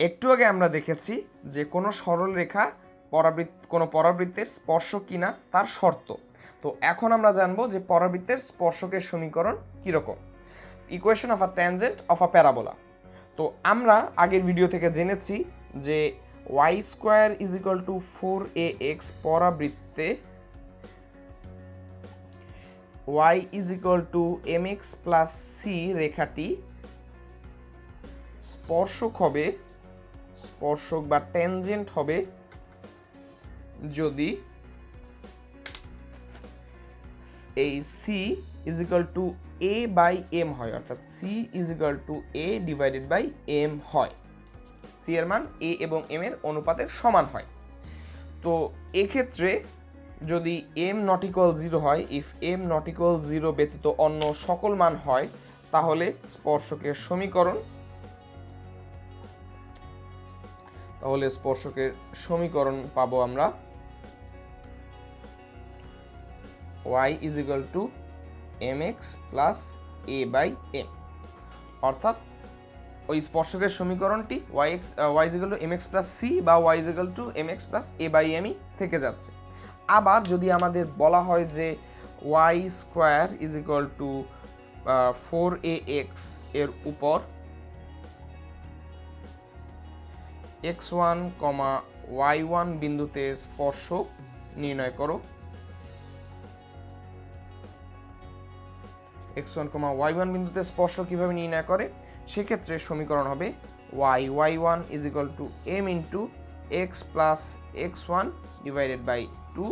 একটু আগে আমরা দেখেছি যে কোনো সরল রেখা পরাবৃত্ত, কোনো পরাবৃত্তের স্পর্শ কিনা তার শর্ত। তো এখন আমরা জানব যে পরাবৃত্তের স্পর্শকের সমীকরণ কীরকম। Equation of a tangent of a parabola তো আমরা আগের ভিডিও থেকে জেনেছি যে y square is equal to four a x পরাবৃত্তে y is equal to m x plus c রেখাটি স্পর্শক হবে স্পর্শক বা ট্যানজেন্ট হবে যদি এই c is equal to a by m হয়, অর্থাৎ c is equal to a divided by m হয়। সি এর মান এ এবং এম এর অনুপাতের সমান হয়। তো এক্ষেত্রে যদি এম নট ইকুয়াল জিরো হয় if m not equal zero ব্যতীত অন্য সকল মান হয়, তাহলে স্পর্শকের সমীকরণ তাহলে স্পর্শকের সমীকরণ পাবো আমরা y is equal to m x plus a by m অর্থাৎ ওই স্পর্শকের সমীকরণটি y x y is equal to m x plus c বা y is equal to m x plus a by ME থেকে যাচ্ছে। আবার যদি আমাদের বলা হয় যে y square is equal to four a এক্সের উপর x one comma y one বিন্দুতে স্পর্শক নির্ণয় করো। X one comma y one বিন্দুতে স্পর্শ কীভাবে নির্ণয় করে? সেক্ষেত্রে সমীকরণ হবে y y one is equal to m into x plus x one divided by two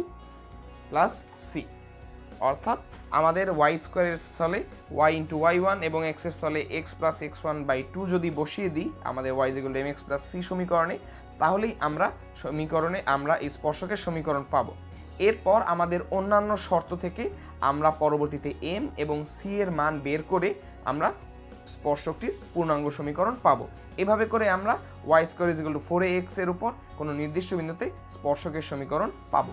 plus c অর্থাৎ আমাদের ওয়াই স্কোয়ারের স্থলে ওয়াই ইন্টু ওয়াই ওয়ান এবং এক্সের স্থলে x plus x one by two যদি বসিয়ে দিই, আমাদের ওয়াই যেগুলো এম এক্স প্লাস সি সমীকরণে, তাহলেই আমরা সমীকরণে আমরা এই স্পর্শকের সমীকরণ পাবো। এরপর আমাদের অন্যান্য শর্ত থেকে আমরা পরবর্তীতে এম এবং সি এর মান বের করে আমরা স্পর্শকটির পূর্ণাঙ্গ সমীকরণ পাবো। এভাবে করে আমরা y square is equal to four এক্সের উপর কোনো নির্দিষ্ট বিন্দুতে স্পর্শকের সমীকরণ পাবো।